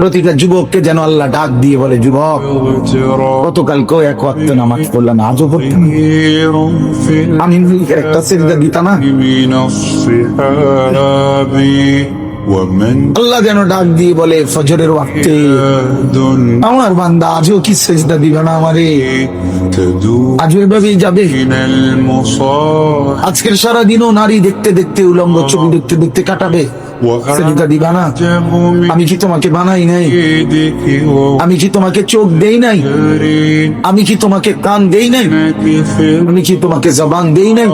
প্রতিটা যুবককে যেন আল্লাহ ডাক দিয়ে বলে, যুবক, গতকালকেও এক অত্য নামাজ পড়লাম, আজও আমি একটা সেজদা দিতাম হ্যাঁ। আল্লাহ যেন ডাক দিয়ে বলে, ফজরের ওয়াক্তে আমার বান্দা আজও কি সেজদা দিবে না আমারে? আজ এভাবে যাবে? আজকের সারা দিনও নারী দেখতে দেখতে উলঙ্গ চোখ দেখতে দেখতে কাটাবে। আমি কি তোমাকে বানাই নাই? আমি কি তোমাকে চোখ দেই নাই? আমি কি তোমাকে কান দেই নাই? আমি কি তোমাকে জবান দেই নাই?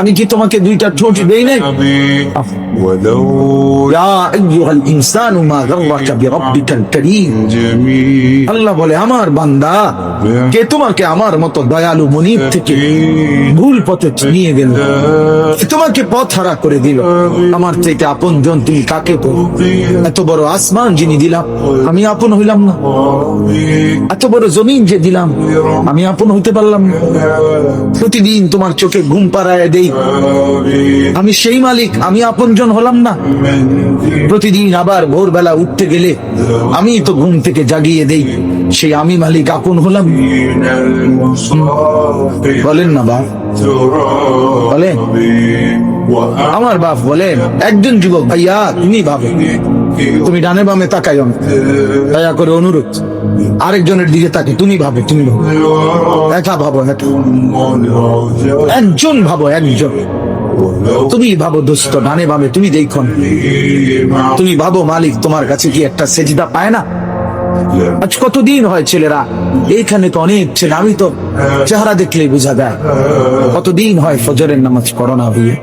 আমি কি তোমাকে দুইটা ঠোঁট দেই নাই? আল্লাহ বলে, আমার বান্দা, কে তোমাকে আমার মতো দয়ালু মনির থেকে ভুল পথে নিয়ে গেল? আমাকে পথ হারা করে দিল। আমার চাইতে আপন জন তুমি কাকে এত বড় আসমান যিনি দিলাম আমি আপন হইলাম না। এত বড় জমিন যে দিলাম আমি আপন হইতে পারলাম না। প্রতিদিন তোমার চোখে ঘুম পাড়ায় দেই। আমি সেই মালিক আমি আপন জন হলাম না। প্রতিদিন আবার ভোরবেলা উঠতে গেলে আমি তো ঘুম থেকে জাগিয়ে দেই। সেই আমি মালিক আপন হলাম বলেন না বা বলে আমার বাপ বলেন একজন যুবক ভাইয়া তুমি ভাবে। তুমি ডানে বামে তাকাইও দয়া করে অনুরোধ, আরেকজনের দিকে তাকে তুমি ভাবে তুমি ভাবে। একা ভাবো, একা। একজন ভাবো, একজন। তুমি ভাবো দোস্ত, ডানে বামে, তুমি দেখো তুমি ভাবো মালিক, তোমার কাছে কি একটা সেজিদা পায় না? আজ কতদিন হয় ছেলেরা? এইখানে তো অনেক ছেলে আমি তো চেহারা দেখলেই বোঝা যায়। কতদিন হয় ফজরের নামাজ করোনা হয়ে